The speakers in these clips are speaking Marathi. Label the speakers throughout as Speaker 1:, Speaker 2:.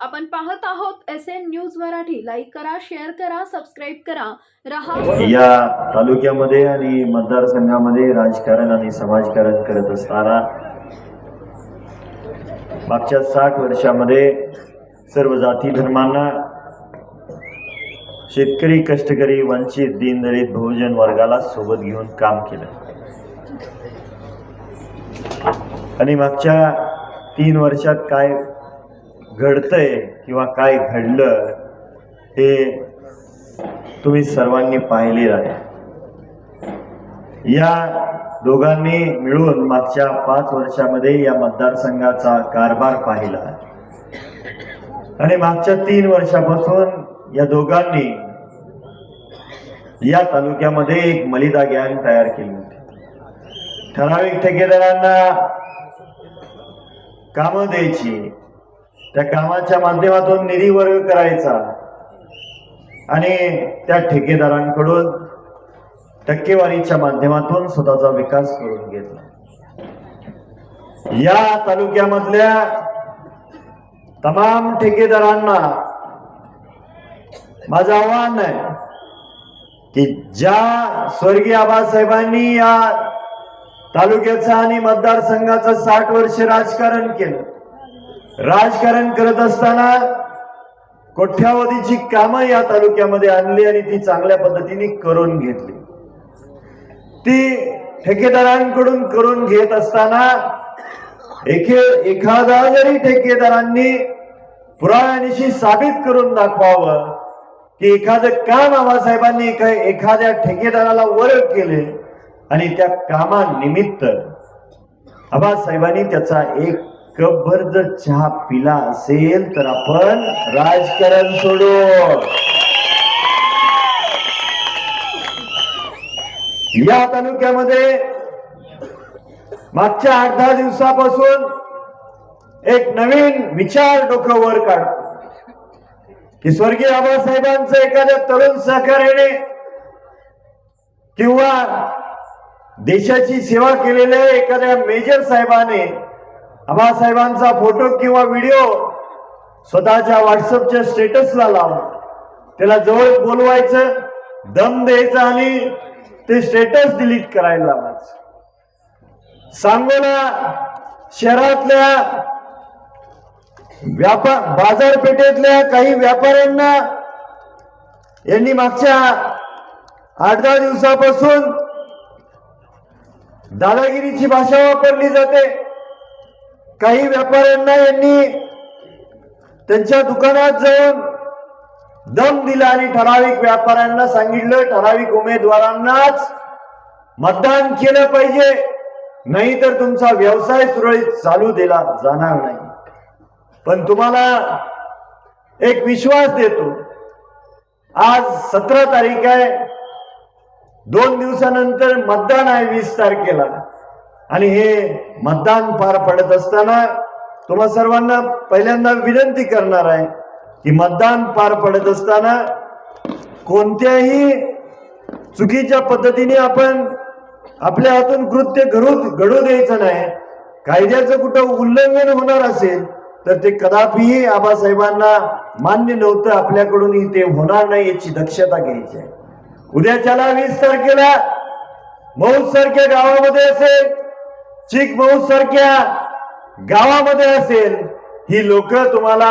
Speaker 1: आपण पाहत आहोत S N news Marathi. Like करा शेअर करा सबस्क्राईब करा. रहा
Speaker 2: या तालुक्यामध्ये आणि मतदारसंघामध्ये राजकारण आणि समाजकारण करत असताना मागच्या साठ वर्षामध्ये सर्व जाती धर्मांना शेतकरी कष्टकरी वंचित दीनदलित बहुजन वर्गाला सोबत घेऊन काम केलं. आणि मागच्या तीन वर्षात काय घडतंय किंवा काय घडलं हे तुम्ही सर्वांनी पाहिले आहे. या दोघांनी मिळून मागच्या पाच वर्षामध्ये या मतदारसंघाचा कारभार पाहिला. आणि मागच्या तीन वर्षापासून या दोघांनी या तालुक्यामध्ये एक मलिदा गँग तयार केली होती. ठराविक ठेकेदारांना कामं द्यायची त्या कामाच्या माध्यमातून निधी वर्ग करायचा. आणि त्या ठेकेदारांकडून टक्केवारीच्या माध्यमातून स्वतःचा विकास करून घेतला. या तालुक्यामधल्या तमाम ठेकेदारांना माझं आव्हान आहे की ज्या स्वर्गीय आबासाहेबांनी या तालुक्याचं आणि मतदारसंघाचं साठ वर्ष राजकारण केलं राजकारण करत असताना कोठ्यावधीची कामं या तालुक्यामध्ये आणली आणि ती चांगल्या पद्धतीने करून घेतली. ती ठेकेदारांकडून करून घेत असताना एके एखादा जरी ठेकेदारांनी पुराव्यानिशी साबित करून दाखवावं की एखादं काम आबासाहेबांनी एका एखाद्या ठेकेदाराला वर्ग केले आणि त्या कामानिमित्त आबासाहेबांनी त्याचा एक कपभर जर चहा पिला असेल तर आपण राजकारण सोडू या तालुक्यामध्ये मागच्या आठ दहा दिवसापासून एक नवीन विचार डोकं वर काढतो की स्वर्गीय आबासाहेबांचं एखाद्या तरुण सहकार्याने किंवा देशाची सेवा केलेल्या एखाद्या मेजर साहेबाने आबासाहेबांचा फोटो किंवा व्हिडिओ स्वतःच्या व्हॉट्सअपच्या स्टेटसला लावून त्याला जवळ बोलवायचं दम द्यायचा आणि ते स्टेटस डिलीट करायला लावायचं. सांगोला शहरातल्या व्यापार बाजारपेठेतल्या काही व्यापाऱ्यांना यांनी मागच्या आठ दहा दिवसापासून दादागिरीची भाषा वापरली जाते. काही व्यापाऱ्यांना यांनी त्यांच्या दुकानात जाऊन दम दिला आणि ठराविक व्यापाऱ्यांना सांगितलं ठराविक उमेदवारांनाच मतदान केलं पाहिजे. नाही तर तुमचा व्यवसाय सुरळीत चालू दिला जाणार नाही. पण तुम्हाला एक विश्वास देतो आज सतरा तारीख आहे. दोन दिवसानंतर मतदान आहे वीस तारखेला. आणि हे मतदान पार पडत असताना तुम्हा सर्वांना पहिल्यांदा विनंती करणार आहे की मतदान पार पडत असताना कोणत्याही चुकीच्या पद्धतीने आपण आपल्या हातून कृत्य घडू घडू द्यायचं नाही. कायद्याचं कुठं उल्लंघन होणार असेल तर ते कदापिही आबासाहेबांना मान्य नव्हतं आपल्याकडूनही ते होणार नाही याची दक्षता घ्यायची आहे. उद्याच्याला वीस तारखेला मौज सारख्या गावामध्ये असेल चिक सारख्या गावामध्ये असेल ही लोक तुम्हाला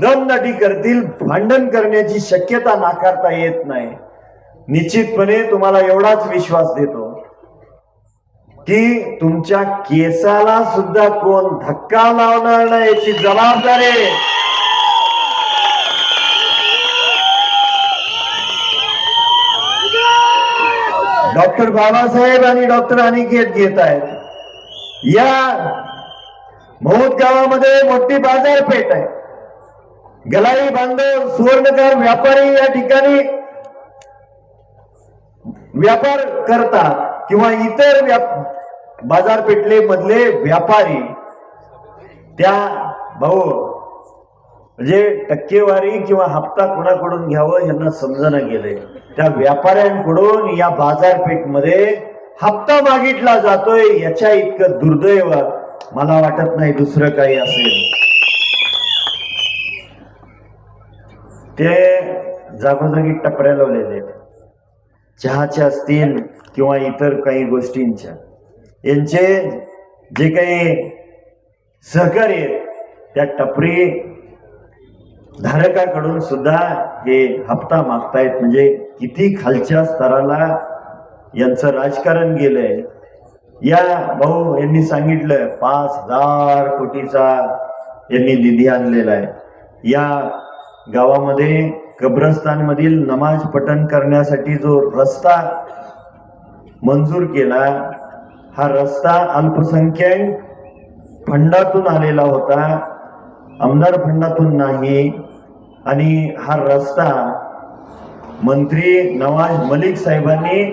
Speaker 2: दमदाटी करतील भांडण करण्याची शक्यता नाकारता येत नाही. निश्चितपणे तुम्हाला एवढाच विश्वास देतो की तुमच्या केसाला सुद्धा कोण धक्का लावणार नाही याची जबाबदारी डॉक्टर बाबासाहेब आणि डॉक्टर अनिकेत घेत आहेत. या मौत गावामध्ये मोठी बाजारपेठ आहे. गलाई बांधव सुवर्णकार व्यापारी या ठिकाणी व्यापार करतात किंवा इतर बाजारपेठले मधले व्यापारी त्या भाऊ म्हणजे टक्केवारी किंवा हप्ता कोणाकडून घ्यावं यांना समजणं गेलंय. त्या व्यापाऱ्यांकडून या बाजारपेठमध्ये हप्ता मागितला जातोय याच्या इतकं दुर्दैव मला वाटत नाही दुसरं काही असेल. ते जागोजागी टपऱ्या लावलेले आहेत. चहाच्या असतील किंवा इतर काही गोष्टींच्या. यांचे जे काही सहकार्य आहेत त्या टपरी धारकाकडून सुद्धा हे हप्ता मागतायत. म्हणजे किती खालच्या स्तराला यांचं राजकारण गेलंय. या भाऊ यांनी सांगितलं पाच हजार कोटीचा यांनी निधी आणलेला आहे. या गावामध्ये कब्रस्तानमधील नमाज पठण करण्यासाठी जो रस्ता मंजूर केला हा रस्ता अल्पसंख्याक फंडातून आलेला होता आमदार फंडातून नाही आणि हा रस्ता मंत्री नवाज मलिक साहेबांनी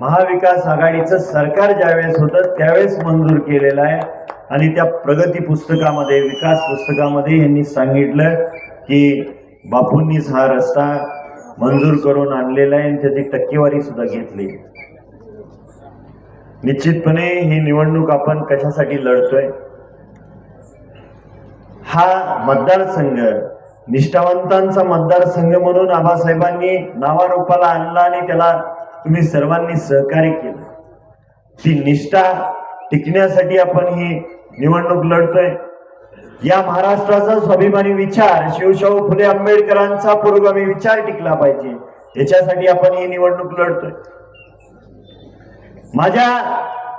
Speaker 2: महाविकास आघाडीचं सरकार ज्यावेळेस होतं त्यावेळेस मंजूर केलेलं आहे. आणि त्या प्रगती पुस्तकामध्ये विकास पुस्तकामध्ये यांनी सांगितलं की बापूंनीच हा रस्ता मंजूर करून आणलेला आहे आणि त्याची टक्केवारी सुद्धा घेतली. निश्चितपणे ही निवडणूक आपण कशासाठी लढतोय? हा मतदारसंघ निष्ठावंतांचा मतदारसंघ म्हणून आबासाहेबांनी नावारूपाला आणला आणि त्याला तुम्ही सर्वांनी सहकार्य केलं. ती निष्ठा टिकण्यासाठी आपण ही निवडणूक लढतोय. या महाराष्ट्राचा स्वाभिमानी विचार शिवशाहू फुले आंबेडकरांचा पुरोगामी विचार टिकला पाहिजे. याच्यासाठी आपण ही निवडणूक लढतोय. माझ्या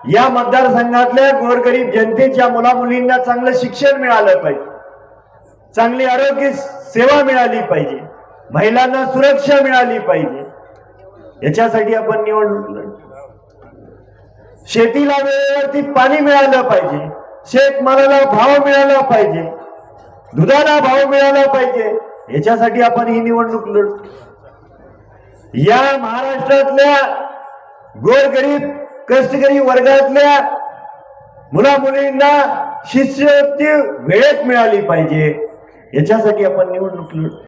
Speaker 2: या मतदारसंघातल्या गोरगरीब जनतेच्या मुला मुलींना चांगलं शिक्षण मिळालं पाहिजे. चांगली आरोग्य सेवा मिळाली पाहिजे. महिलांना सुरक्षा मिळाली पाहिजे. याच्यासाठी आपण निवडणूक शेतीला वेळेवरती पाणी मिळालं पाहिजे. शेतमालाला भाव मिळाला पाहिजे. दुधाला भाव मिळाला पाहिजे. याच्यासाठी आपण ही निवडणूक लढतो या महाराष्ट्रातल्या गोरगरीब कष्टकरी वर्गातल्या मुला मुलींना शिष्यवृत्ती वेळेत मिळाली पाहिजे. याच्यासाठी आपण निवडणूक लढतो